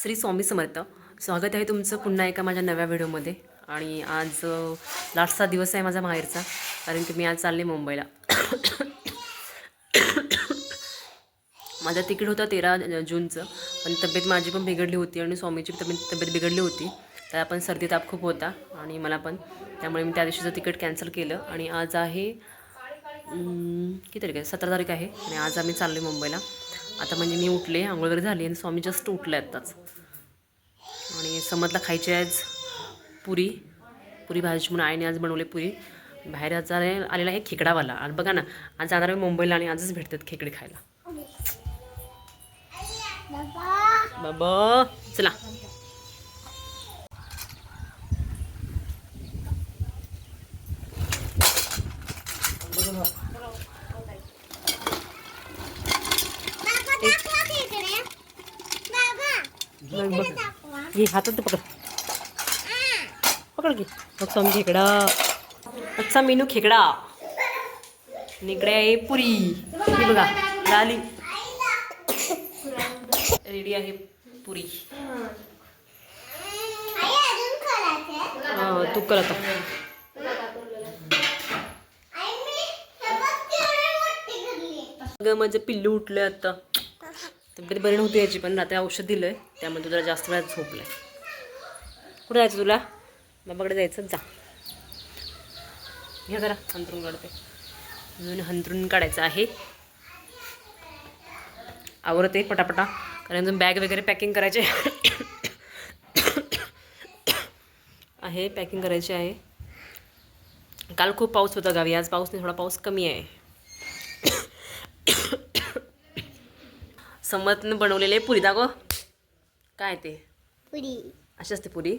श्री स्वामी समर्थ. स्वागत आहे तुमचं पुन्हा एका माझ्या नव्या व्हिडिओमध्ये. आणि आज लास्टचा दिवस आहे माझा माहेरचा कारण की मी आज चालले मुंबईला. माझं तिकीट होतं तेरा जूनचं. पण तब्येत माझी पण बिघडली होती आणि स्वामीची तब्येत तब्येत बिघडली होती. तर पण सर्दी ताप खूप होता आणि मला पण. त्यामुळे मी त्या दिवशीचं तिकीट कॅन्सल केलं. आणि आज आहे किती तारीख आहे? सतरा तारीख आहे. आणि आज आम्ही चाललो मुंबईला. आता म्हणजे मी उठले आंघोळ वगैरे झाली आणि स्वामी जस्ट उठले आत्ताच. आणि समजला खायची आहे आज पुरी पुरी भाजी म्हणून आईने आज बनवली पुरी. बाहेर आज आलेला आहे खेकडावाला. आणि बघा ना आज जाणार आहे मुंबईला आणि आजच भेटतात खेकडे खायला. बाबा चला बघ घे हे हातात पकड. पकड की मग खेकडा. अच्छा मेनू खेकडा. निकडे आहे पुरी. हे बघा झाली रेडी आहे पुरी. हा, तू कर आता. ग माझं पिल्लू उठलं आता. तब्येत बरी नव्हती याची पण रात्री औषध दिलं आहे त्यामुळे तुला जरा जास्त वेळात झोपलं आहे कुठं जायचं तुला? बाबाकडे जायचं? जा. घ्या जरा हंतरून काढते. अजून हंतरून काढायचं आहे. आवरते पटापटा. कारण अजून बॅग वगैरे पॅकिंग करायचे आहे. पॅकिंग करायची आहे. काल खूप पाऊस होता गावी. आज पाऊस नाही थोडा पाऊस कमी आहे. समतनं बनवलेले पुरी दाखव. काय ते? पुरी. अशी असते पुरी.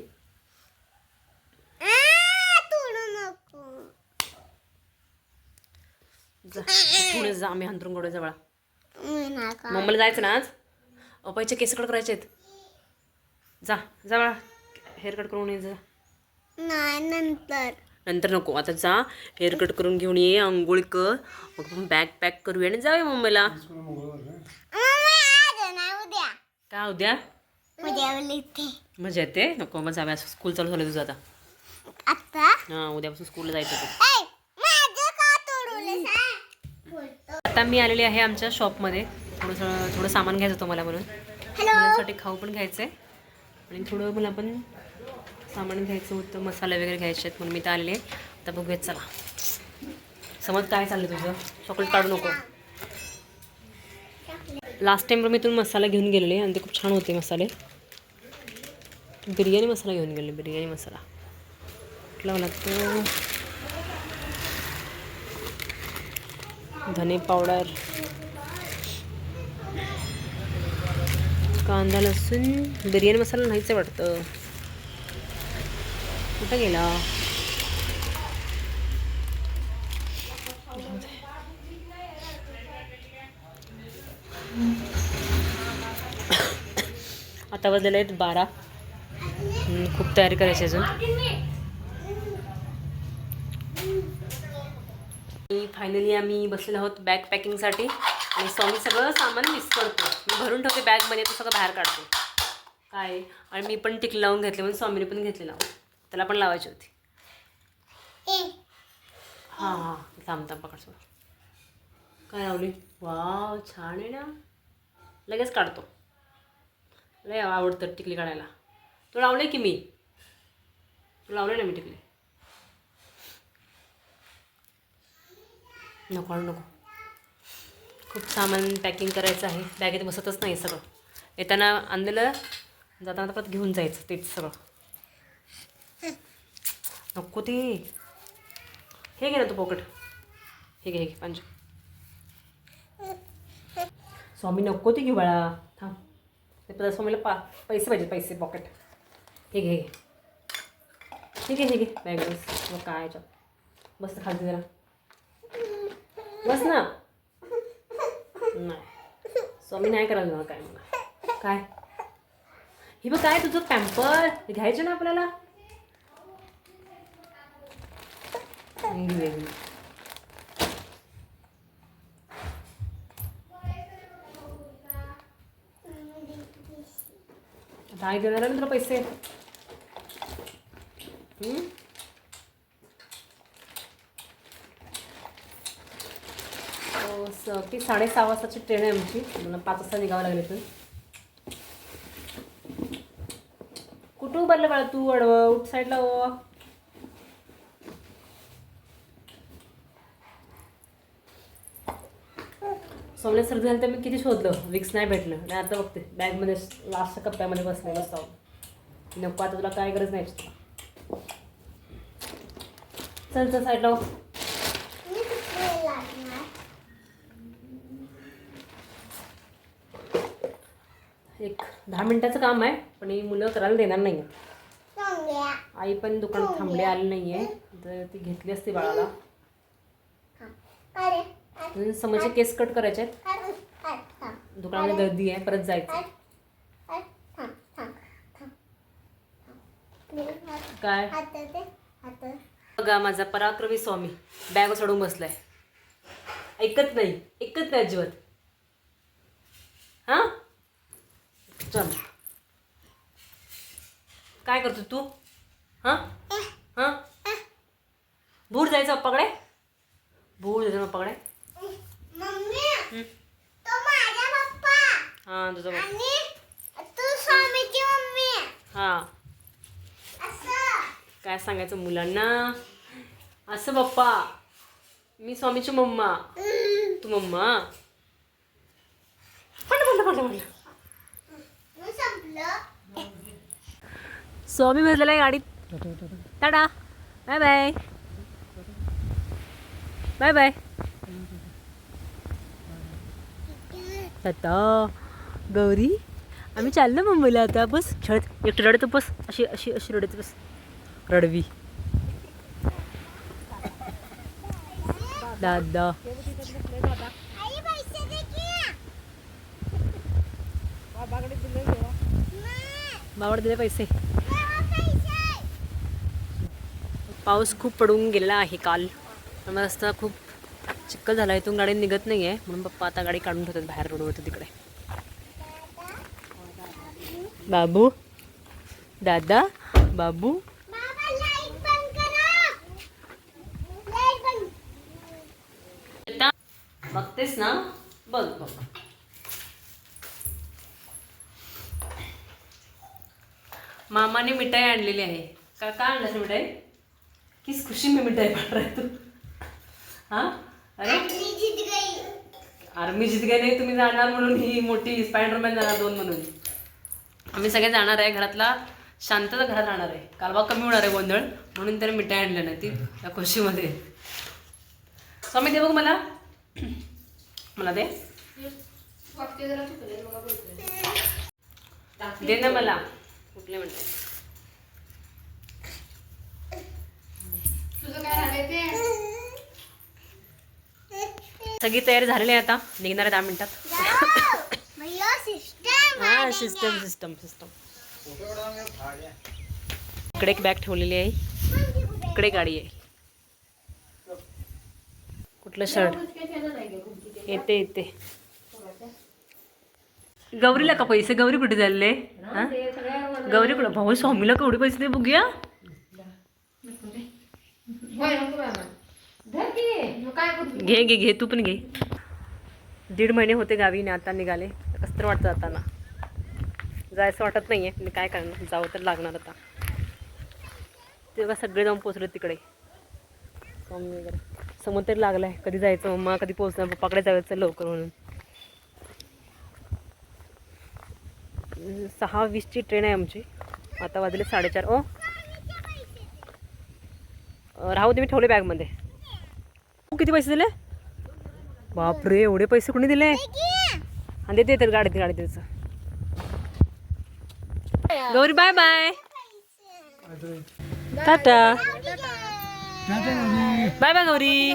जा आम्ही हंतरून कडे जवळ. मुंबईला जायचं ना आज? अपायचे केस कट करायचे आहेत. जा जवळ. हेअर कट करून ये जा. नाही नंतर. नंतर नको आता जा. हेअर कट करून घेऊन ये आंघोळ कर. मग बॅग पॅक करूया आणि जाऊया मुंबईला मम्मी आज नाही उद्या काय उद्या? मजा येते? नको मग जाऊया स्कूल चालू झालं तुझं आता. हां उद्यापासून स्कूलला जायचं होतं. का आता मी आलेली आहे आमच्या शॉपमध्ये थोडंसं थोडं सामान घ्यायचं होतं मला म्हणून. मुलांसाठी खाऊ पण घ्यायचं आहे आणि थोडं मला पण सामान घ्यायचं होतं मसाले वगैरे घ्यायचे आहेत म्हणून मी तर आलेले आता बघूयात चला. समज काय चाललं तुझं? चॉकलेट काढू नको. लास्ट टाइम मी इथून मसाला घेऊन गेलेले आणि ते खूप छान होते मसाले. बिर्याणी मसाला घेऊन गेले बिर्याणी मसाला. कुठला मला तो? धने पावडर. कांदा लसूण. बिर्याणी मसाला नाहीच वाटतं. कुठं गेला? आता वाजलेले आहेत बारा. खूप तयारी करायची अजून. फायनली आम्ही बसलेलो आहोत बॅग पॅकिंगसाठी आणि स्वामी सगळं सामान मिस करतो. मी भरून ठेवते बॅगमध्ये तो सगळं बाहेर काढतो. काय? आणि मी पण टिकली लावून घेतले म्हणून स्वामीने पण घेतले लावून. त्याला पण लावायची होती. हां हां. थांब थांब पकड सोड. काय लावली? वाव छान आहे ना. लगेच काढतो. लय आवडतं टिकली काढायला. तू लावले की मी? तू लावले ना मी टिकली? नको नको. खूप सामान पॅकिंग करायचं आहे. बॅगेत बसतच नाही सगळं. येताना आणलेलं जाताना परत घेऊन जायचं तेच सगळं. नको ते. हे घे ना तू पॉकेट हे घे हे घे पांच स्वामी नको ते घेऊ बाळा. ते परत पा पैसे पाहिजे पैसे पॉकेट हे घे ठीक घे. हे घे हे बॅग मग काय याच्यात? बस खाली जरा. बस ना. नाही. स्वामी नाही करायला मला काय मला? काय? हे बघ काय तुझं पॅम्पर घ्यायचं ना आपल्याला? दहा देणार आहे तुला पैसे? हम्म? हो, ती साडेसहा वाजताची ट्रेन आहे आमची. मला पाच वाजता निघावं लागेल इथून. कुठून भरलं बाळा तू? अडवं उठ साईडला सोमल्या सर्दी झाली तर मी किती शोधलं? विक्स नाही भेटलं. आणि आता बघते. बॅगमध्ये लास्टच्या कप्प्यामध्ये बसले बसताव नको आता तुला काय गरज नाही. चल चल साईडला एक दहा मिनिटाचं काम आहे पण ही मुलं करायला देणार नाही आई पण दुकानात थांबली आली नाही आहे तर ती घेतली असती बाळाला. समोरचे केस कट करायचे आहेत. दुकानामध्ये गर्दी आहे परत जायचं. काय? बघा माझा पराक्रमी स्वामी बॅग सोडून बसलाय. ऐकत नाही ऐकत नाही अजिबात. हां? चल. काय करतो तू? हां? हां? भूर जायचं पप्पाकडे? भूर जायचं पप्पाकडे मम्मी तो माझा पप्पा हां तुझं पप्पा. आणि तू स्वामीची मम्मी. हां. असं. काय सांगायचं मुलांना? असं पप्पा. मी स्वामीची मम्मा. तू मम्मा? स्वामी बसलेला आहे गाडीत. Tata. Bye bye. Bye bye. आता गौरी आम्ही चाललो मुंबईला आता. बस खेळत एकटं रडतो बस. अशी अशी अशी रडत बस. रडवी. दादा. बाबाकडे पैसे दिले पैसे. पाऊस खूप पडून गेलेला आहे काल. मस्त रस्ता खूप चिखल झाला इथून गाडी निघत नाही आहे म्हणून पप्पा आता गाडी काढून ठेवतात बाहेर रोडवरती तिकडे. बाबू? दादा? बाबू? बघतेस ना? बघ बघ. मामाने मिठाई आणलेली आहे. का का आणलं मिठाई? किस खुशी मी मिठाई पाठ तू? हां? अरे? मी जीत गई आर्मी नाही तुम्ही जाणार म्हणून ही मोठी स्पायडरमॅन जाणार दोन म्हणून. आम्ही सगळे जाणार आहे घरातला. शांतता घरात राहणार आहे. कालवा कमी होणार आहे गोंधळ म्हणून त्याने मिठाई आणलं नाही ती या खुशीमध्ये. स्वामी दे बघ मला. मला दे. दे ना मला. कुठले म्हणते? सगळी तयारी झालेली आहे आता. निघणार आहे दहा मिनिटात. सिस्टम हा सिस्टम सिस्टम सिस्टम इकडे एक बॅग ठेवलेली आहे. इकडे गाडी आहे. कुठलं शर्ट येते येते. गौरीला का पैसे? गौरी कुठे झालेले हा? गौरी कुठं? भाऊ स्वामीला केवढे पैसे दे बघूया. घे घे घे तू पण घे. दीड महिने होते गावी आणि आता निघाले. कसं तर वाटतं जाताना. जायचं वाटत नाही आहे मी काय करणार? जावं तर लागणार आता. तेव्हा सगळे जाऊन पोचले तिकडे. वगैरे. समोर तरी लागलाय. आहे कधी जायचं मम्मा कधी पोचणार पप्पाकडे जायचं लवकर म्हणून. सहा वीसची ट्रेन आहे आमची. आता वाजले साडेचार. ओ. राहू दे मी ठेवले बॅगमध्ये. किती पैसे दिले? बापरे एवढे पैसे कोणी दिले? आणि देते तर गाडीत गाडीत त्याचं Gauri bye bye tata. Bye bye Gauri.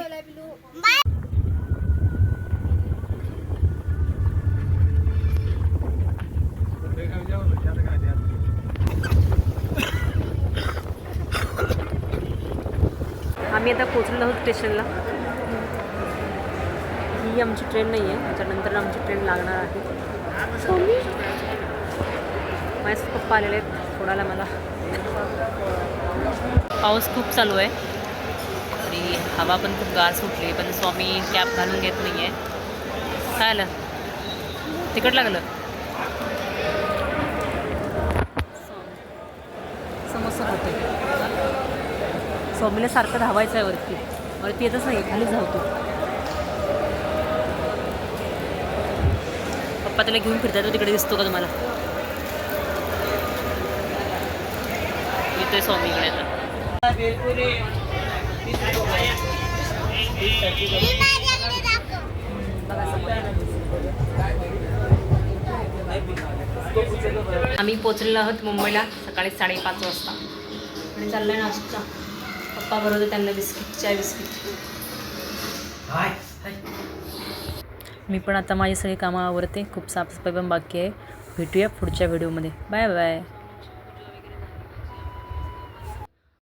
आम्ही आता पोचलो आहोत स्टेशनला ही आमची ट्रेन नाही आहे. त्याच्यानंतर आमची ट्रेन लागणार आहे. माझे पप्पा आलेले आहेत सोडायला मला. पाऊस खूप चालू आहे. आणि हवा पण खूप गार सुटली पण स्वामी कॅप घालून घेत नाही आहे काय आलं? तिकट लागलं. समस्या होते स्वामीला सारखं धावायचं आहे वरती. वरती येतच नाही खालीच धावतो पप्पा त्याला घेऊन फिरतात तिकडे दिसतो का तुम्हाला? येतोय स्वामी इकडे आम्ही पोचलेलो आहोत मुंबईला सकाळी साडेपाच वाजता. आणि चाललंय नाश्ता. पप्पा बरोबर त्यांना बिस्किट. चाय बिस्किट मी पण आता माझी सगळी कामं आवरते. खूप साफसफाई पण बाकी आहे. भेटूया पुढच्या व्हिडिओमध्ये. Bye bye.